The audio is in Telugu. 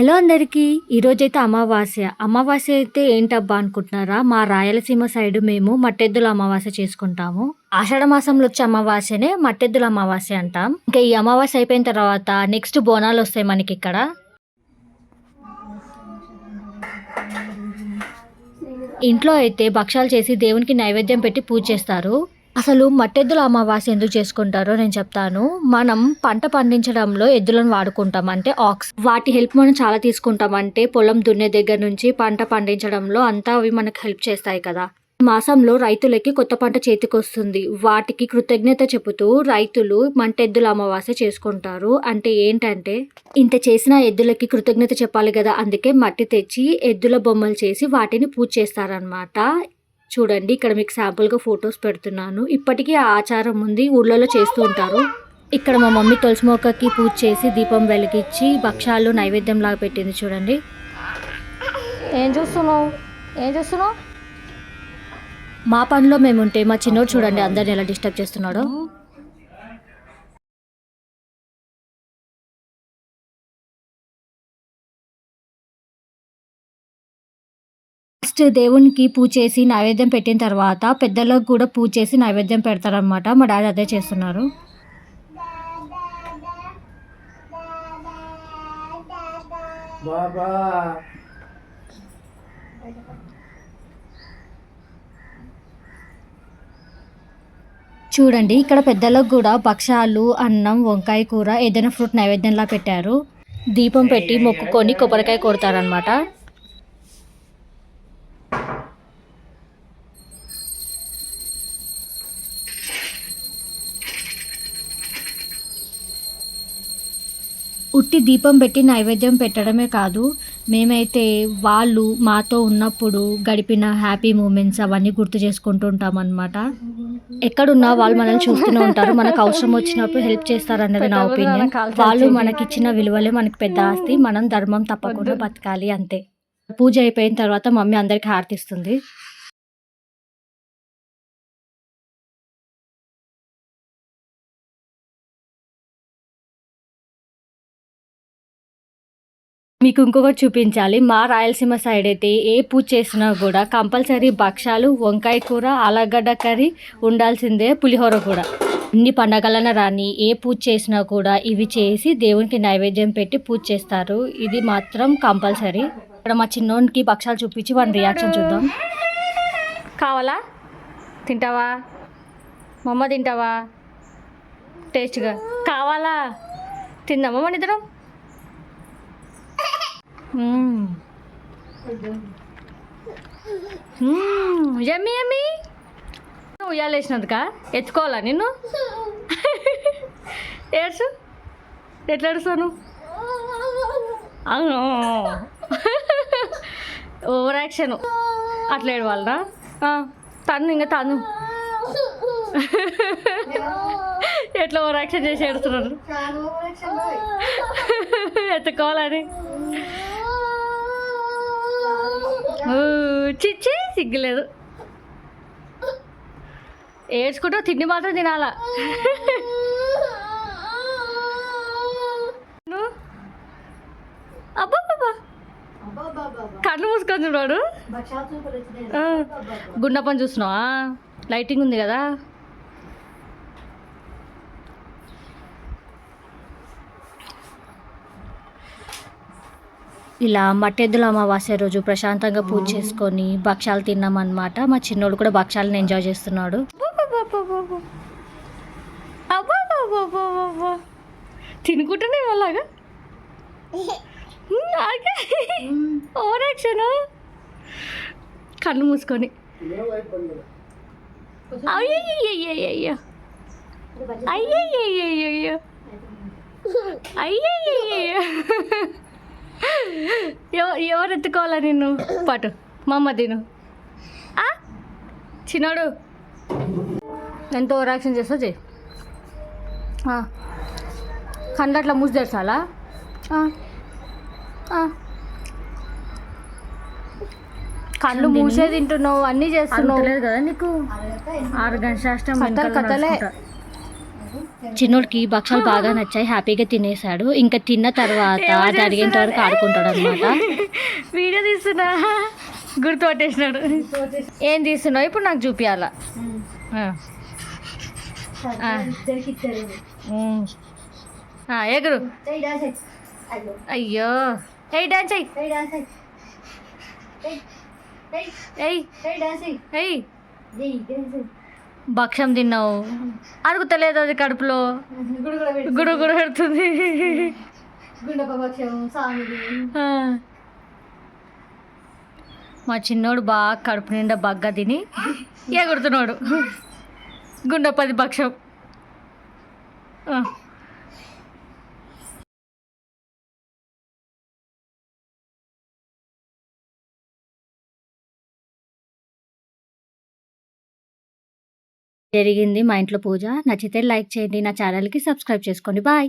హలో అందరికీ ఈరోజైతే అమావాస్య. అమావాస్య అయితే ఏంటబ్బా అనుకుంటున్నారా? మా రాయలసీమ సైడ్ మేము మట్టెద్దుల అమావాస్య చేసుకుంటాము. ఆషాఢ మాసంలో వచ్చే అమావాస్యనే మట్టెద్దుల అమావాస్య అంటాం. ఇంకా ఈ అమావాస్య అయిపోయిన తర్వాత నెక్స్ట్ బోనాలు వస్తాయి మనకి ఇక్కడ. ఇంట్లో అయితే భక్షాలు చేసి దేవునికి నైవేద్యం పెట్టి పూజ చేస్తారు. అసలు మట్టెద్దుల అమావాస్య ఎందుకు చేసుకుంటారో నేను చెప్తాను. మనం పంట పండించడంలో ఎద్దులను వాడుకుంటాం. అంటే ఆక్స్. వాటి హెల్ప్ మనం చాలా తీసుకుంటాం. అంటే పొలం దున్నే దగ్గర నుంచి పంట పండించడంలో అంతా అవి మనకు హెల్ప్ చేస్తాయి కదా. మాసంలో రైతులకి కొత్త పంట చేతికొస్తుంది. వాటికి కృతజ్ఞత చెబుతూ రైతులు మంటెద్దుల అమావాస్య చేసుకుంటారు. అంటే ఏంటంటే ఇంత చేసిన ఎద్దులకి కృతజ్ఞత చెప్పాలి కదా. అందుకే మట్టి తెచ్చి ఎద్దుల బొమ్మలు చేసి వాటిని పూజ చేస్తారనమాట చూడండి ఇక్కడ మీకు శాంపుల్గా ఫొటోస్ పెడుతున్నాను. ఇప్పటికీ ఆ ఆచారం ఉంది ఊళ్ళలో చేస్తూ ఉంటారు. ఇక్కడ మా మమ్మీ తులసి మొక్కకి పూజ చేసి దీపం వెలిగించి భక్షాలు నైవేద్యం లాగా పెట్టింది చూడండి. ఏం చూస్తున్నావు? ఏం చూస్తున్నావు? మా పనిలో మేము ఉంటే మా చిన్నోడు చూడండి అందరిని ఎలా డిస్టర్బ్ చేస్తున్నాడో. ఫస్ట్ దేవునికి పూజ చేసి నైవేద్యం పెట్టిన తర్వాత పెద్దలకు కూడా పూజ చేసి నైవేద్యం పెడతారనమాట మా డాడీ అదే చేస్తున్నారు. బాబా. చూడండి ఇక్కడ పెద్దలకు కూడా భక్షాలు అన్నం వంకాయ కూర ఏదైనా ఫ్రూట్ నైవేద్యంలా పెట్టారు. దీపం పెట్టి మొక్కుకొని కొబ్బరికాయ కొడతారనమాట ఉట్టి దీపం పెట్టి నైవేద్యం పెట్టడమే కాదు మేమైతే వాళ్ళు మాతో ఉన్నప్పుడు గడిపిన హ్యాపీ మూమెంట్స్ అవన్నీ గుర్తు చేసుకుంటూ ఉంటాం అనమాట ఎక్కడున్నా వాళ్ళు మనల్ని చూస్తూనే ఉంటారు. మనకు అవసరం వచ్చినప్పుడు హెల్ప్ చేస్తారు అన్నది నా ఒపీనియన్. వాళ్ళు మనకి ఇచ్చిన విలువలే మనకి పెద్ద ఆస్తి. మనం ధర్మం తప్పకుండా బతకాలి అంతే. పూజ అయిపోయిన తర్వాత మమ్మీ అందరికి హారతిస్తుంది మీకు ఇంకొకటి చూపించాలి. మా రాయలసీమ సైడ్ అయితే ఏ పూజ చేసినా కూడా కంపల్సరీ భక్షాలు వంకాయ కూర ఆలగడ్డ కర్రీ ఉండాల్సిందే పులిహోర కూడా. అన్ని పండగలన రాని ఏ పూజ చేసినా కూడా ఇవి చేసి దేవునికి నైవేద్యం పెట్టి పూజ చేస్తారు. ఇది మాత్రం కంపల్సరీ. ఇక్కడ మా చిన్నోనికి భక్షాలు చూపించి వాడి రియాక్షన్ చూద్దాం. కావాలా? తింటావా? మమ్మ తింటావా? టేస్ట్గా కావాలా? తిందామా మన ఇద్దరం యమ్మీ యమ్మీ. ఉయ్యాలేసినందుక ఎత్తుకోవాలా నిన్ను? ఏడ్చు. ఎట్లా ఏడుస్తాను అవును. Over action. అట్లా ఏడవాలనా? తను ఇంకా తను ఎట్లా ఓవర్ యాక్షన్ చేసి ఏడుస్తున్నారు ఎత్తుకోవాలని. చిచ్చి సిగ్గులేదు. ఏడ్చుకుంటూ తిండి మాత్రం తినాలా. కళ్ళు మూసుకొని చూడాడు గుండప్పని చూస్తున్నావా? లైటింగ్ ఉంది కదా. ఇలా మట్టెద్దుల అమావాస్య రోజు ప్రశాంతంగా పూజ చేసుకొని భక్షాలు తిన్నాం అనమాట మా చిన్నోడు కూడా భక్షాలను ఎంజాయ్ చేస్తున్నాడు. తినుకుంటూనే అలాగా ఓవర్ యాక్షన్ కళ్ళు మూసుకొని అయ్యయ్యయ్యయ్యో అయ్యయ్యయ్యయ్యో అయ్యయ్యయ్యో ఎవ- ఎవరు ఎత్తుకోవాలా నిన్ను? పాటు మా అమ్మ తిను? చిన్నోడు. ఎంత ఓవర్ యాక్షన్ చేస్తావు చెయ్యి అట్లా మూసి తెరచాలా. కళ్ళు మూసే తింటున్నావు అన్నీ చేస్తున్నావు. లేదు కదా నీకు? ఆరు గంటల శాస్త్రం కథలు. చిన్నోడికి భక్షాలు బాగా నచ్చాయి హ్యాపీగా తినేసాడు ఇంకా తిన్న తర్వాత అది అడిగేంత వరకు ఆడుకుంటాడు అనమాట వీడియో తీస్తున్నా. గుర్తు పట్టేసినాడు. ఏం తీస్తున్నావు? ఇప్పుడు నాకు చూపించాలా ఎగురు. అయ్యో. ఏ డాన్స్ అయ్యి ఎయ్ భక్ష్యం తిన్నావు. అరుగుతలేదు అది కడుపులో. గుడు గుడు పెడుతుంది. మా చిన్నోడు బాగా కడుపు నిండా బగ్గ తిని ఎగురుతున్నాడు. గుండెపది భక్ష్యం. జరిగింది మా ఇంట్లో పూజ. నచ్చితే లైక్ చేయండి నా ఛానల్కి సబ్స్క్రైబ్ చేసుకోండి. బాయ్.